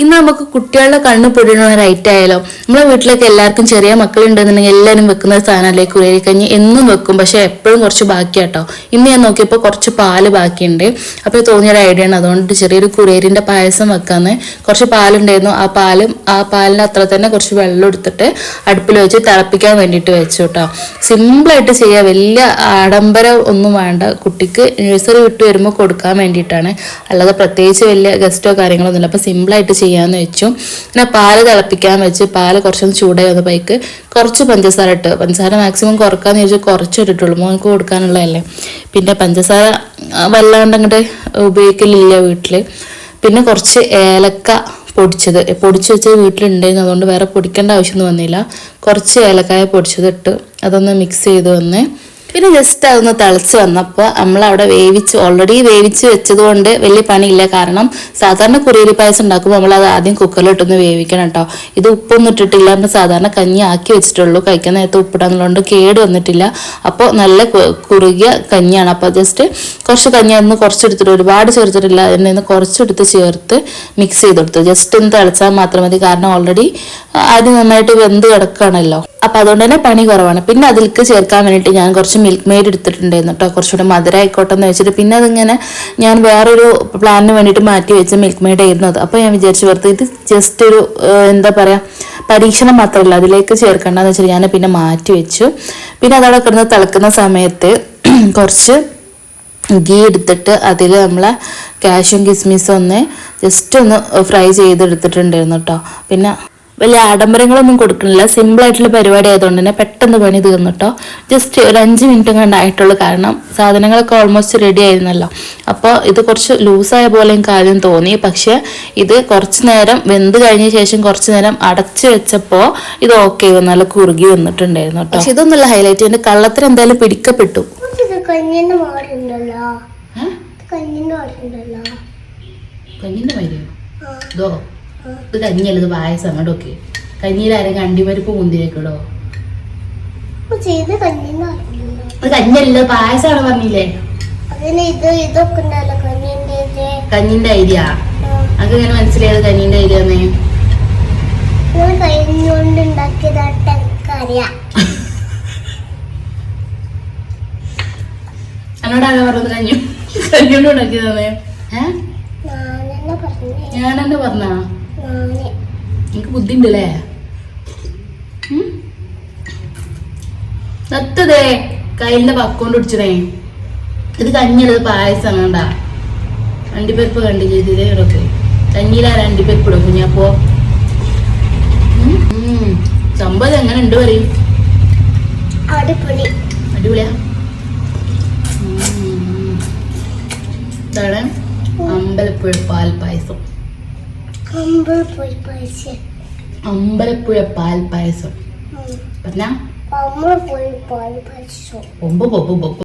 ഇന്ന് നമുക്ക് കുട്ടികളുടെ കണ്ണ് പൊടിയുന്ന ഒരു ഐറ്റം ആയാലോ? നമ്മളെ വീട്ടിലൊക്കെ എല്ലാവർക്കും ചെറിയ മക്കളുണ്ടെന്നുണ്ടെങ്കിൽ എല്ലാവരും വെക്കുന്ന സാധനമല്ലേ കുരേരിക്കഞ്ഞി എന്നും വെക്കും. പക്ഷെ എപ്പോഴും കുറച്ച് ബാക്കിയാട്ടോ. ഇന്ന് ഞാൻ നോക്കിയപ്പോൾ കുറച്ച് പാൽ ബാക്കിയുണ്ട്. അപ്പോൾ തോന്നിയൊരു ഐഡിയ ആണ്. അതുകൊണ്ട് ചെറിയൊരു കുരേരിന്റെ പായസം വെക്കാന്ന്. കുറച്ച് പാലുണ്ടായിരുന്നു. ആ പാലും ആ പാലിന് അത്ര തന്നെ കുറച്ച് വെള്ളം എടുത്തിട്ട് അടുപ്പിൽ വെച്ച് തിളപ്പിക്കാൻ വേണ്ടിയിട്ട് വെച്ചു കേട്ടോ സിമ്പിളായിട്ട് ചെയ്യുക വലിയ ആഡംബരം ഒന്നും വേണ്ട. കുട്ടിക്ക് നഴ്സറി വിട്ട് വരുമ്പോൾ കൊടുക്കാൻ വേണ്ടിയിട്ടാണ്. അല്ലാതെ പ്രത്യേകിച്ച് വലിയ ഗസ്റ്റോ കാര്യങ്ങളൊന്നുമില്ല. അപ്പോൾ സിമ്പിളായിട്ട് ചെയ്യാമെന്ന് വെച്ചു. പിന്നെ പാൽ തിളപ്പിക്കാൻ വെച്ച് പാൽ കുറച്ചൊന്ന് ചൂടായി വന്ന പൈക്ക് കുറച്ച് പഞ്ചസാര ഇട്ട്. പഞ്ചസാര മാക്സിമം കുറക്കാന്ന് ചോദിച്ചാൽ കുറച്ച് ഇട്ടിട്ടുള്ളൂ. മോൾക്ക് കൊടുക്കാനുള്ളതല്ലേ. പിന്നെ പഞ്ചസാര വല്ലാണ്ട് അങ്ങോട്ട് ഉപയോഗിക്കലില്ല വീട്ടിൽ പിന്നെ കുറച്ച് ഏലക്ക പൊടിച്ചത്. പൊടിച്ച് വെച്ചത് വീട്ടിലുണ്ടായിരുന്നു അതുകൊണ്ട് വേറെ പൊടിക്കേണ്ട ആവശ്യമൊന്നും വന്നില്ല. കുറച്ച് ഏലക്കായ പൊടിച്ചത് ഇട്ട് അതൊന്ന് മിക്സ് ചെയ്ത് വന്ന് പിന്നെ ജസ്റ്റ് അതൊന്ന് തിളച്ച് വന്നപ്പോൾ നമ്മൾ അവിടെ വേവിച്ച് ഓൾറെഡി വേവിച്ച് വെച്ചത് കൊണ്ട് വലിയ പണിയില്ല. കാരണം സാധാരണ കുറിയരി പായസം ഉണ്ടാക്കുമ്പോൾ നമ്മൾ അത് ആദ്യം കുക്കറിലിട്ടൊന്ന് വേവിക്കണം കേട്ടോ ഇത് ഉപ്പൊന്നും ഇട്ടിട്ടില്ല. നമ്മൾ സാധാരണ കഞ്ഞി ആക്കി വെച്ചിട്ടുള്ളൂ. കഴിക്കാൻ നേരത്തെ ഉപ്പിടാന്നുള്ളതുകൊണ്ട് കേട് വന്നിട്ടില്ല. അപ്പോൾ നല്ല കുറുകിയ കഞ്ഞിയാണ്. അപ്പോൾ ജസ്റ്റ് കുറച്ച് കഞ്ഞി അതിന് കുറച്ചെടുത്തിട്ട് ഒരുപാട് ചേർത്തിട്ടില്ല. അതിൽ നിന്ന് കുറച്ചെടുത്ത് ചേർത്ത് മിക്സ് ചെയ്ത് കൊടുത്തു ജസ്റ്റ് ഒന്ന് തിളച്ചാൽ മാത്രം മതി. കാരണം ഓൾറെഡി ആദ്യം നന്നായിട്ട് വെന്ത് കിടക്കുകയാണല്ലോ അപ്പൊ അതുകൊണ്ട് തന്നെ പണി കുറവാണ്. പിന്നെ അതിലേക്ക് ചേർക്കാൻ വേണ്ടിയിട്ട് ഞാൻ കുറച്ച് മിൽക്ക് മെയ്ഡ് എടുത്തിട്ടുണ്ടായിരുന്നു കേട്ടോ കുറച്ചുകൂടെ മധുരം ആയിക്കോട്ടെ എന്ന് വെച്ചിട്ട്. പിന്നെ അതിങ്ങനെ ഞാൻ വേറൊരു പ്ലാനിന് വേണ്ടിയിട്ട് മാറ്റി വെച്ച മിൽക്ക് മെയ്ഡ് ആയിരുന്നു അത്. അപ്പോൾ ഞാൻ വിചാരിച്ചു വെറുതെ ഇത് ജസ്റ്റ് ഒരു എന്താ പറയുക പരീക്ഷണം മാത്രമല്ല അതിലേക്ക് ചേർക്കേണ്ടതെന്ന് വെച്ചാൽ ഞാൻ പിന്നെ മാറ്റി വെച്ചു. പിന്നെ അതവിടെ കിടന്ന് തിളക്കുന്ന സമയത്ത് കുറച്ച് ഗീ എടുത്തിട്ട് അതിൽ നമ്മളെ കാഷ്യും കിസ്മിസും ഒന്ന് ജസ്റ്റ് ഒന്ന് ഫ്രൈ ചെയ്തെടുത്തിട്ടുണ്ടായിരുന്നു കേട്ടോ പിന്നെ വലിയ ആഡംബരങ്ങളൊന്നും കൊടുക്കുന്നില്ല സിമ്പിൾ ആയിട്ടുള്ള പരിപാടി ആയതുകൊണ്ട് തന്നെ പെട്ടെന്ന് പണി തീർന്നു കേട്ടോ ജസ്റ്റ് ഒരു അഞ്ച് മിനിറ്റ് കണ്ടായിട്ടുള്ളൂ കാരണം സാധനങ്ങളൊക്കെ ഓൾമോസ്റ്റ് റെഡി ആയിരുന്നല്ലോ. അപ്പോൾ ഇത് കുറച്ച് ലൂസായ പോലെയും കാര്യം ആദ്യം തോന്നി. പക്ഷെ ഇത് കുറച്ച് നേരം വെന്ത് കഴിഞ്ഞ ശേഷം കുറച്ച് നേരം അടച്ചു വെച്ചപ്പോൾ ഇത് ഓക്കെ നല്ല കുറുകി വന്നിട്ടുണ്ടായിരുന്നു കേട്ടോ പക്ഷെ ഇതൊന്നുള്ള ഹൈലൈറ്റ് എന്റെ കള്ളത്തിന് എന്തായാലും പിടിക്കപ്പെട്ടു. ഇത് കഞ്ഞിന്റെ മാറുണ്ടല്ലോ കഞ്ഞിന്റെ മാറുണ്ടല്ലോ കഞ്ഞിന്റെ മരിയോ ഇതോ ഇത് കഞ്ഞിയല്ല ഇത് പായസം അങ്ങോട്ടൊക്കെ ചെയ്ത് കഞ്ഞിന്റെ മാറുണ്ടല്ലോ ഇത് കഞ്ഞിയല്ല പായസമാണ് പറഞ്ഞില്ലേ? കഞ്ഞിന്റെ ഐഡിയ. അത് ഇങ്ങനെ മനസ്സിലായത് കഞ്ഞിന്റെ ഐഡിയ എന്നേ? ഞാൻ കഞ്ഞികൊണ്ട് ഉണ്ടാക്കിയതായിട്ട് എനിക്കറിയാം എന്നോട് ആരാ പറഞ്ഞത് കഞ്ഞു? ഉണ്ടാക്കിയതാണേ ഏഹ് ഞാനെന്നെ പറഞ്ഞു. എനിക്ക് ബുദ്ധി ഉണ്ടല്ലേ നത്തതേ കയ്യിലെ പക്കോണ്ട് പിടിച്ചതേ. ഇത് കഞ്ഞിടത് പായസം കണ്ടാ. അണ്ടിപ്പരിപ്പ് കണ്ടില്ലേ ഇതിലേ കഞ്ഞിയിലാ രണ്ടിപ്പരിപ്പ് അണ്ടിപ്പരിപ്പ് ഞാൻ പോ. സംഭവം എങ്ങനെ ഉണ്ട് പറയും. അടിപൊളി. അടിപൊളിയാ. ഇതാണ് അമ്പലപ്പുഴ പാൽ പായസം അമ്പലപ്പുഴ പാൽ പായസം പറഞ്ഞ? ഒമ്പ പൊമ്പ